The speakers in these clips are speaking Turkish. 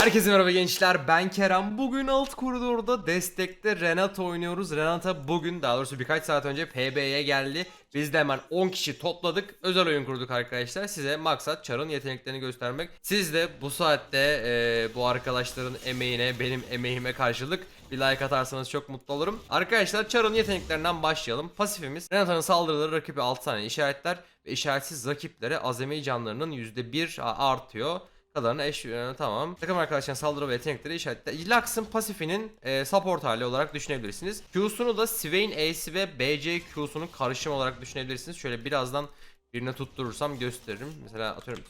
Herkese merhaba gençler ben Kerem. Bugün alt koridorda destekte Renata oynuyoruz. Renata bugün daha doğrusu birkaç saat önce PB'ye geldi. Biz de hemen 10 kişi topladık özel oyun kurduk arkadaşlar. Size maksat Char'ın yeteneklerini göstermek. Siz de bu saatte e, bu arkadaşların emeğine benim emeğime karşılık bir like atarsanız çok mutlu olurum. Arkadaşlar Char'ın yeteneklerinden başlayalım. Pasifimiz Renata'nın saldırıları rakibi 6 tane işaretler Ve işaretsiz rakiplere azami canlarının %1 artıyor kadarını eş e, tamam. Takım arkadaşların saldırı ve yetenekleri işaretle. Lux'ın pasifinin e, support hali olarak düşünebilirsiniz. Q'sunu da Swain Ace ve BC Q'sunun karışım olarak düşünebilirsiniz. Şöyle birazdan birine tutturursam gösteririm. Mesela atıyorum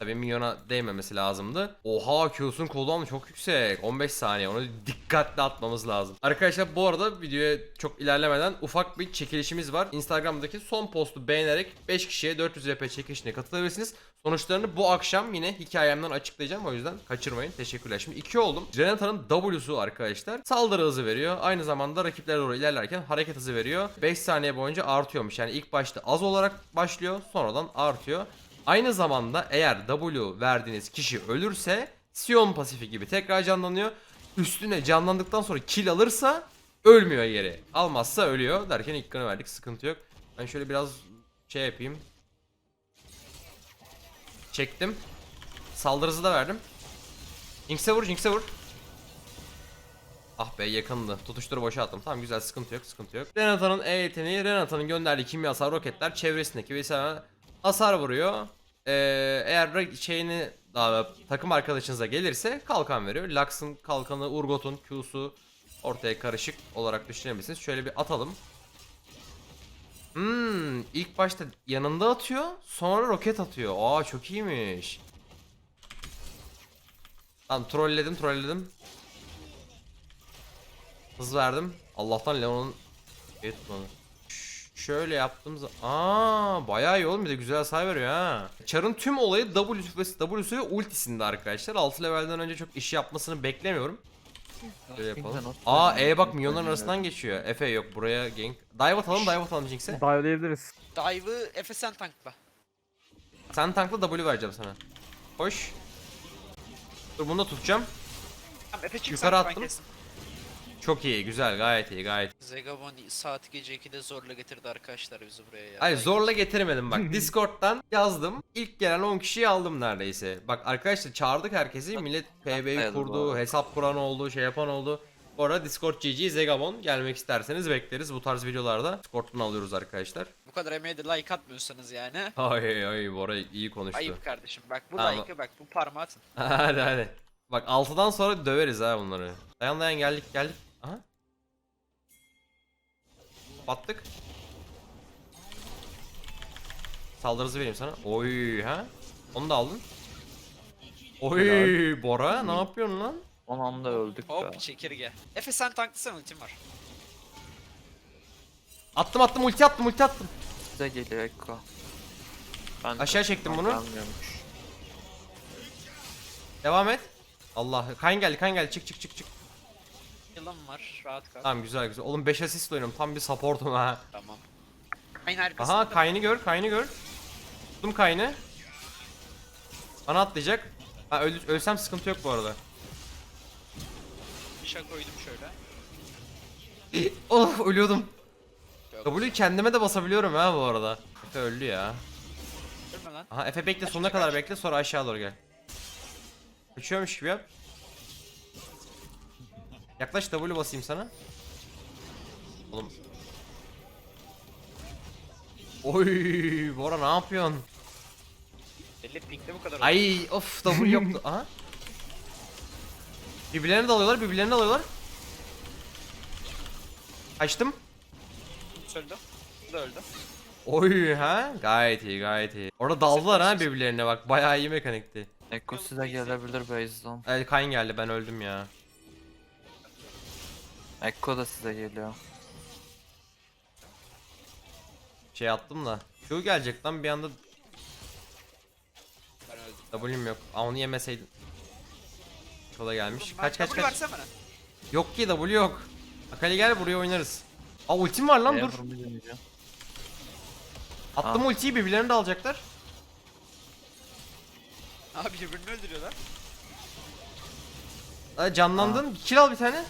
Tabii milyona değmemesi lazımdı. Oha Q'sun cooldown'u çok yüksek. 15 saniye. Onu dikkatli atmamız lazım. Arkadaşlar bu arada videoya çok ilerlemeden ufak bir çekilişimiz var. Instagram'daki son postu beğenerek 5 kişiye 400 RP çekilişine katılabilirsiniz. Sonuçlarını bu akşam yine hikayemden açıklayacağım. O yüzden kaçırmayın. Teşekkürler. Şimdi 2 oldum. Renata'nın W'su arkadaşlar saldırı hızı veriyor. Aynı zamanda rakiplere doğru ilerlerken hareket hızı veriyor. 5 saniye boyunca artıyormuş. Yani ilk başta az olarak başlıyor. Sonradan artıyor. Aynı zamanda eğer W verdiğiniz kişi ölürse Sion pasifi gibi tekrar canlanıyor. Üstüne canlandıktan sonra kill alırsa ölmüyor geri. Almazsa ölüyor derken ilk kanı verdik sıkıntı yok. Ben şöyle biraz şey yapayım. Çektim. Saldırısı da verdim. Jinx'e vur, Jinx'e vur. Ah be yakındı. Tutuşturu boşa attım. Tamam güzel sıkıntı yok sıkıntı yok. Renata'nın E yeteneği Renata'nın gönderdiği kimyasal roketler çevresindeki vesaire hasar vuruyor. Ee, eğer şeyini daha takım arkadaşınıza gelirse kalkan veriyor. Lux'ın kalkanı, Urgot'un Q'su ortaya karışık olarak düşünebilirsiniz. Şöyle bir atalım. Hmm, ilk başta yanında atıyor, sonra roket atıyor. Aa çok iyiymiş. Tamam trolledim, trolledim. Hız verdim. Allah'tan Leon'un şey tutmadı. Şöyle yaptığım zaman... Aa, bayağı iyi oğlum bir de güzel hasar veriyor ha. Char'ın tüm olayı W'su ve W'su ve ultisinde arkadaşlar. 6 levelden önce çok iş yapmasını beklemiyorum. Şöyle yapalım. Aa E bak milyonların arasından geçiyor. Efe yok buraya gank. Dive atalım dive atalım Jinx'e. Dive'layabiliriz. Dive'ı Efe sen tankla. Sen tankla W vereceğim sana. Hoş. Dur bunu da tutacağım. Tamam Efe çık Yukarı sen, ben attım. kestim. Çok iyi güzel gayet iyi gayet. Zegabon saat gece 2'de zorla getirdi arkadaşlar bizi buraya ya. Hayır zorla getirmedim bak. Discord'dan yazdım. İlk gelen 10 kişiyi aldım neredeyse. Bak arkadaşlar çağırdık herkesi. Millet PB'yi kurdu, hesap kuran oldu, şey yapan oldu. Bu arada Discord GG Zegabon gelmek isterseniz bekleriz. Bu tarz videolarda Discord'dan alıyoruz arkadaşlar. Bu kadar emeğe de like atmıyorsanız yani. Ay ay Bora iyi konuştu. Ayıp kardeşim bak bu Tamam. like'ı bak bu parmağı atın. hadi hadi. Bak 6'dan sonra döveriz ha bunları. Dayan dayan geldik geldik. Aha. Battık. Saldırısı vereyim sana. Oy ha. Onu da aldın. Oy Bora ne yapıyorsun lan? Son anda öldük be. Hop çekirge. Efe sen tanklısan ultim var. Attım attım ulti attım ulti attım. Size geliyor Ekko. Ben Aşağı çektim bunu. Gelmiyormuş. Devam et. Allah kayn geldi kayn geldi çık çık çık çık. Yılım var rahat kal. Tamam güzel güzel. Oğlum 5 asist oynuyorum tam bir supportum ha. Tamam. Aynı arkasında. Aha kaynı gör kaynı gör. Tuttum kaynı. Bana atlayacak. Ha öl ölsem sıkıntı yok bu arada. Bir şey koydum şöyle. oh ölüyordum. W'yu kendime de basabiliyorum ha bu arada. Efe öldü ya. Ölme lan. Aha Efe bekle sonuna kadar bekle sonra aşağı doğru gel. Uçuyormuş gibi yap. Yaklaş W basayım sana. Oğlum. Oy Bora ne yapıyorsun? Belli pinkte bu kadar Ay of W yoktu. Aha. Birbirlerine dalıyorlar, birbirlerine dalıyorlar. Kaçtım. Öldü. Bu da öldü. Oy ha gayet iyi gayet iyi. Orada daldılar ha birbirlerine bak bayağı iyi mekanikti. Ekko size gelebilir base'den. El Kayn geldi ben öldüm ya. Ekko da size geliyor. Şey attım da. Q gelecek lan bir anda. W'm yok. Aa onu yemeseydin. O da gelmiş. Kaç kaç kaç. versene bana. Yok ki W yok. Akali gel buraya oynarız. Aa ultim var lan dur. Attım ultiyi birbirlerini de alacaklar. Abi birbirini öldürüyorlar. Aa, canlandın. Kill al bir tane.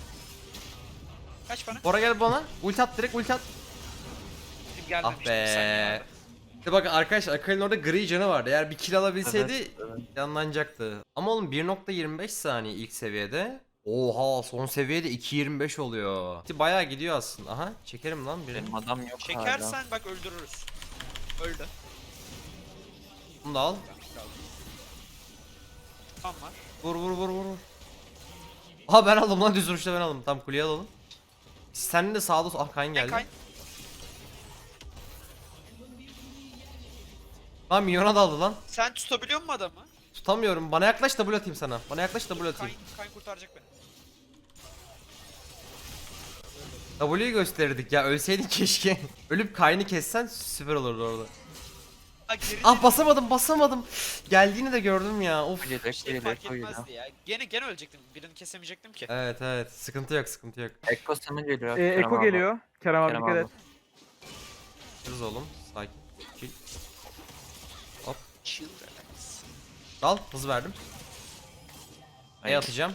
Kaç bana? Bora gel bana. Ulti at direkt ulti at. Gelmemiştim Ah bir saniye be. abi. İşte bakın arkadaşlar Akali'nin orada gri canı vardı. Eğer bir kill alabilseydi yanlanacaktı. Ama oğlum 1.25 saniye ilk seviyede. Oha son seviyede 2.25 oluyor. İşte Bayağı gidiyor aslında. Aha çekerim lan birini. Benim adam yok hala. Çekersen bak öldürürüz. Öldü. Bunu da al. Tam var. Vur vur vur vur. vur. Aha ben aldım lan düz vuruşta ben aldım. Tam kuleye alalım. Sen de sağda ah Kayn geldi. Kay. Lan milyona daldı lan. Sen tutabiliyor musun adamı? Tutamıyorum. Bana yaklaş da atayım sana. Bana yaklaş da Kayn, atayım. Kayn kurtaracak beni. W'yu gösterirdik ya. Ölseydin keşke. Ölüp Kayn'ı kessen süper olurdu orada. Ah basamadım basamadım. Geldiğini de gördüm ya. Of. Gelecek şey gelecek fark o etmezdi ya. Gene gene ölecektim. Birini kesemeyecektim ki. Evet evet. Sıkıntı yok sıkıntı yok. Ekko sana geliyor. Ee, Kerem Eko abi. geliyor. Kerem abi Kerem dikkat abi. et. Hız oğlum. Sakin. Chill. Chill relax. Dal. Hız verdim. Neye atacağım?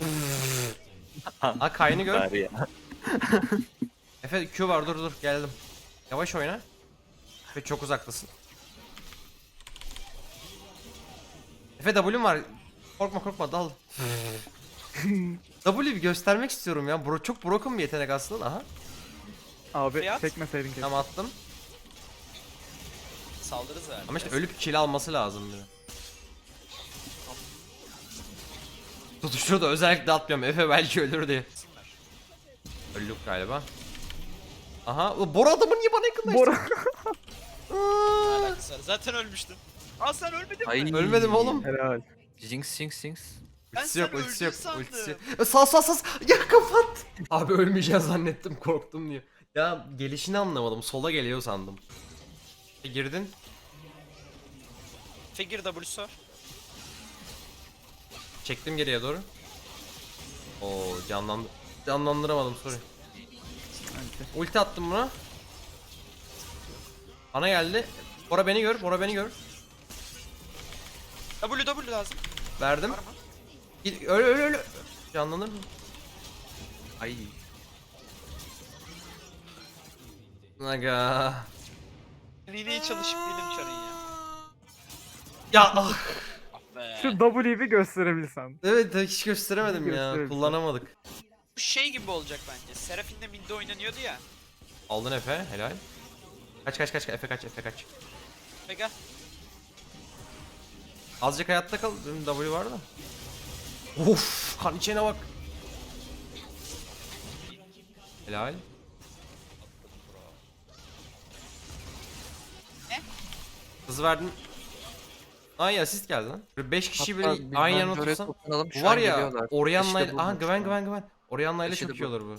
Ha Kayn'ı gör. Ya. Efe Q var dur dur geldim. Yavaş oyna. Efe çok uzaktasın. Efe W'm var. Korkma korkma dal. W bir göstermek istiyorum ya. Bro çok broken bir yetenek aslında. Aha. Abi Fiyat? çekmeseydin keşke. Tam attım. Saldırırız yani. Ama işte ölüp kill alması lazım bir de. Tutuştur da özellikle atmıyorum. Efe belki ölür diye. Öldük galiba. Aha. o Bora adamı niye bana yakınlaştı? Bora. Aa, Alakası var. Zaten ölmüştün. Aa sen ölmedin Ay. mi? Ölmedim oğlum. Helal. Jinx Jinx Jinx. Ben Ultisi yok, sen ultisi öldün yok, sandım. ultisi yok. E, Sağ sağ sağ. Ya kapat. Abi ölmeyeceğiz zannettim, korktum diye. Ya gelişini anlamadım. Sola geliyor sandım. E, girdin. Figure W'su var. Çektim geriye doğru. Oo canlandı. Canlandıramadım sorry. Ulti attım buna. Bana geldi. Bora beni gör, Bora beni gör. W W lazım. Verdim. Var mı? Git, öyle öyle öyle. Canlanır mı? Ay. Aga. Nineyi çalışıp değilim çarın ya. Ya ah. Şu W'yi bir gösterebilsen. Evet hiç gösteremedim ya. Kullanamadık. Bu şey gibi olacak bence. Seraphine midde oynanıyordu ya. Aldın Efe, helal. Kaç kaç kaç Efe kaç Efe kaç. Vega. Azıcık hayatta kal. Benim W var da. Of, kan içine bak. Helal. Ne? Hız verdin. Ay asist geldi lan. 5 kişi Hatta böyle biz aynı bence yana otursan. şu var an ya geliyorlar. Orianna'yla İşte bu aha bu güven şu güven an. Güven. Orianna'yla İşte çok iyi bu. olur bu.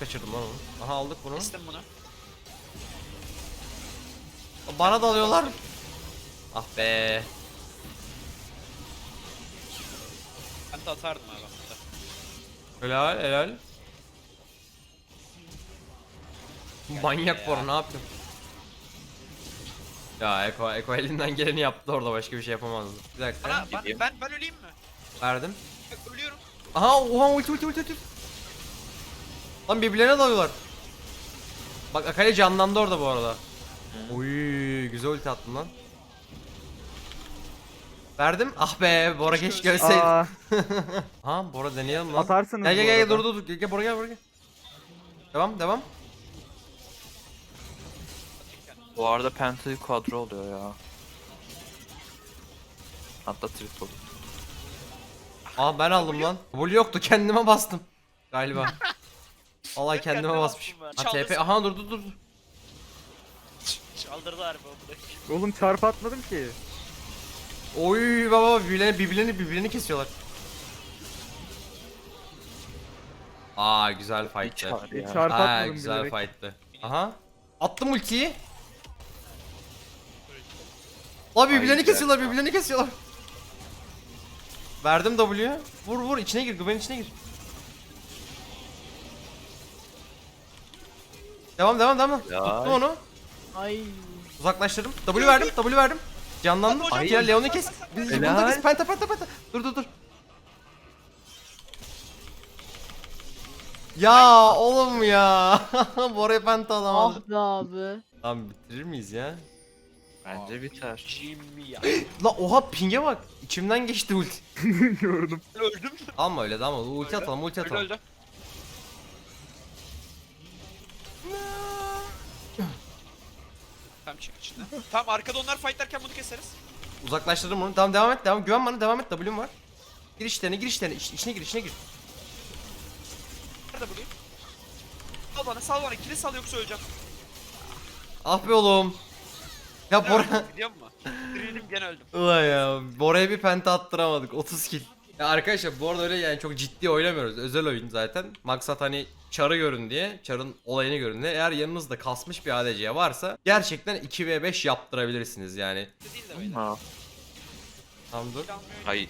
Kaçırdım lan onu? Aha aldık bunu. Kestim bunu. Bana dalıyorlar. Ah be. Ben de atardım abi aslında. Helal helal. Manyak ya. Bora ne yaptın? Ya Eko, Eko elinden geleni yaptı orada başka bir şey yapamazdı. Bir dakika. Bana, ben, gideyim. ben, ben öleyim mi? Verdim. Ö- Ölüyorum. Aha oha ulti ulti ulti ulti. Lan birbirlerine dalıyorlar. Bak Akali canlandı orada bu arada. Uy güzel ulti attın lan. Verdim. Ah be Bora Keşke keşke ölseydim. ölseydi. Aa, Ha Bora deneyelim lan. atarsınız Gel gel bu gel arada. dur dur dur gel, gel Bora gel Bora gel. Devam devam. Bu arada Penta quadro oluyor ya. Hatta trip olur. Aa ben aldım lan. W yoktu kendime bastım. Galiba. Vallahi kendime basmışım. Ha ben. TP aha dur dur dur. Çaldırdılar bu bunu. Oğlum çarp atmadım ki. Oy baba birbirlerini birbirlerini birbirlerini kesiyorlar. Aa güzel fight'tı. Ya. çarp Ha atmadım güzel bilerek. fight'tı. Aha. Attım ultiyi. Lan birbirlerini Ay, kesiyorlar birbirlerini kesiyorlar. Verdim W'ye. Vur vur içine gir güvenin içine gir. Devam devam devam. Ya. Tuttum onu. Ay. Uzaklaştırdım. W verdim. W verdim. Canlandım. Gel hadi. Leon'u kes. Biz bunu Helal. kes. Penta penta penta. Dur dur dur. Ya oğlum ya. Bora'ya penta alamadım. Ah be abi. Tamam bitirir miyiz ya? Bence biter. Jimmy ya. La oha ping'e bak. İçimden geçti ulti. Gördüm. Öldüm. Alma öyle de alma. Ulti Öyle. atalım ulti Öldü atalım. öldü. Tamam çık içinden. tamam arkada onlar fightlarken bunu keseriz. Uzaklaştırdım bunu. Tamam devam et. Devam. Güven bana devam et. W'm var. Gir içlerine gir içlerine. İç, içine gir içine gir. Nerede burayı? Sal bana sal bana kilit sal yoksa öleceğim. Ah be oğlum. Ya Bora. Biliyor musun? Dirildim gene öldüm. Ulan ya Bora'ya bir penta attıramadık 30 kill. Ya arkadaşlar bu arada öyle yani çok ciddi oynamıyoruz. Özel oyun zaten. Maksat hani çarı görün diye, çarın olayını görün diye. Eğer yanınızda kasmış bir ADC varsa gerçekten 2v5 yaptırabilirsiniz yani. Değil de. Ha. Tamam dur. Ay.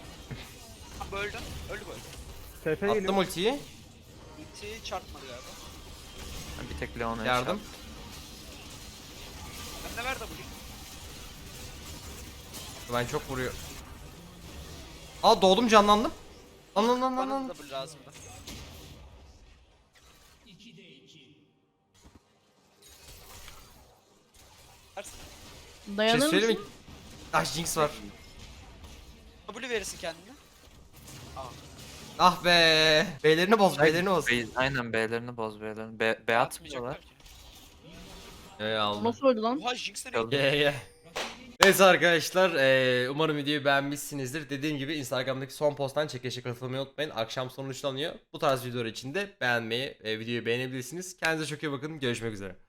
Tamam bu öldü. Öldü. TP Attım geliyor. ultiyi. Ulti çarpmadı galiba. Bir tek Leon'a Yardım. Ben Ben çok vuruyor. Aa doğdum canlandım. Lan lan lan lan Bana lan. da bu lazım da. Versin. Bir şey Dayanır söyleyeyim mi? mısın? Ah Jinx var. W verirsin kendine. Ah be. Beylerini boz, beylerini boz. Aynen B'lerini boz B'lerini. B, B atmıyorlar. Atmayacaklar ki. Ey Allah. Nasıl öldü lan? Oha Jinx nereye gitti? Ye ye. Neyse arkadaşlar eee, umarım videoyu beğenmişsinizdir. Dediğim gibi Instagram'daki son posttan çekilişe katılmayı unutmayın. Akşam sonuçlanıyor. Bu tarz videolar için de beğenmeyi, e, videoyu beğenebilirsiniz. Kendinize çok iyi bakın. Görüşmek üzere.